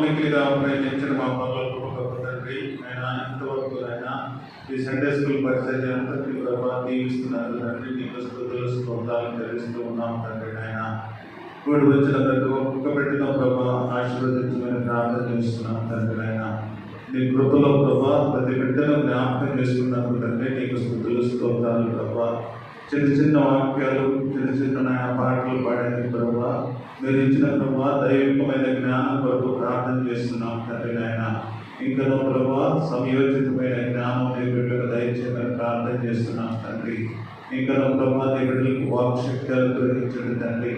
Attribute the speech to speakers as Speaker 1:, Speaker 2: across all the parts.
Speaker 1: మిక్కిలిగా ప్రయత్నించిన మా పనులకు తండ్రి ఆయన ఇంతవరకు ఆయన ఈ సండే స్కూల్ పరిచయం అంతటి ప్రభావ దీవిస్తున్నారు తండ్రి. నీకు స్థుతులు స్పందాలు తెలుస్తూ ఉన్నాం తండ్రి. ఆయన కూడి వచ్చిన ప్రతి ఒక్క పెట్టిన ప్రభా ఆశీర్వదించమని ప్రార్థన చేస్తున్నాం తండ్రి. ఆయన నీ కృపలో ప్రభా ప్రతి బిడ్డను జ్ఞాపకం చేసుకున్నాను తండ్రి నీకు స్థుతులు స్తోత్రాలు ప్రభా. చిన్న చిన్న వాక్యాలు చిన్న చిన్న నాయన పాటలు పాడేది ప్రభా మీరు ఇచ్చిన ప్రభా దైవికమైన జ్ఞానం కొరకు ప్రార్థన చేస్తున్నాం తండ్రి నాయన. ఇంకా ప్రభా సంయోజితమైన జ్ఞానం నీ దయచేయమని ప్రార్థన చేస్తున్నాం తండ్రి. ఇంకా ప్రభా దేవుడికి బిడ్డలకు వాక్శక్తి అనుగ్రహించండి తండ్రి.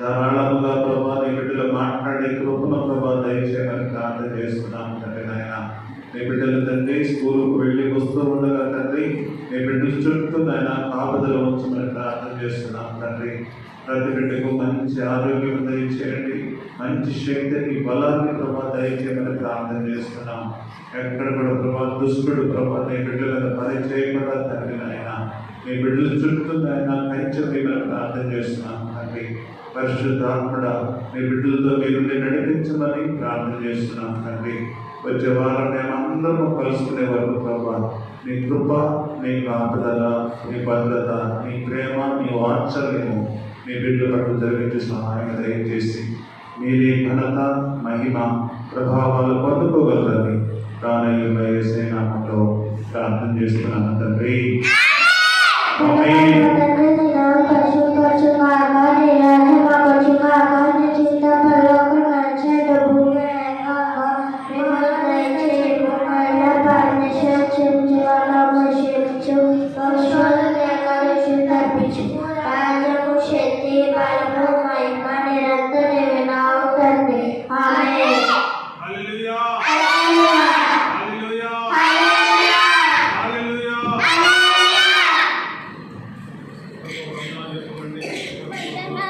Speaker 1: ధారాళముగా ప్రభా దేవుడిలో మాట్లాడే కృపణ ప్రభా దయచేయమని ప్రార్థన చేస్తున్నాం తండ్రి నాయన. నీ బిడ్డలు తండ్రి స్కూల్కు వెళ్ళి వస్తూ ఉండగా తండ్రి నీ బిడ్డ చుట్టూ నాయన కాపుదల ఉంచమని ప్రార్థన చేస్తున్నాం తండ్రి. ప్రతి బిడ్డకు మంచి ఆరోగ్యం దయచేయండి. మంచి శక్తిని బలాన్ని ప్రభా దయచేయమని ప్రార్థన చేస్తున్నాం. ఎక్కడ కూడా ప్రభా దుష్టుడు ప్రభా నీ బిడ్డలను పరిచయపడా మీ బిడ్డల చుట్టూ నాయన కంచెమని ప్రార్థన చేస్తున్నాం. తండ్రి పరిశుద్ధాత్మడ మీ బిడ్డలతో మీరు నడిపించమని ప్రార్థన చేస్తున్నాం తండ్రి. వచ్చే వారం మేమందరము కలుసుకునే వరకు ప్రభా నీ కృప నీ కాపుదల నీ భద్రత నీ ప్రేమ నీ వాత్సల్యము మీ బిడ్డల పట్ల జరిగించి సహాయం దయచేసి మీరే ఘనత మహిమ ప్రభావాలు పొందుకోగలరని ప్రాణయుల నామంలో ప్రార్థన చేస్తున్నాను తండ్రి.
Speaker 2: Amém.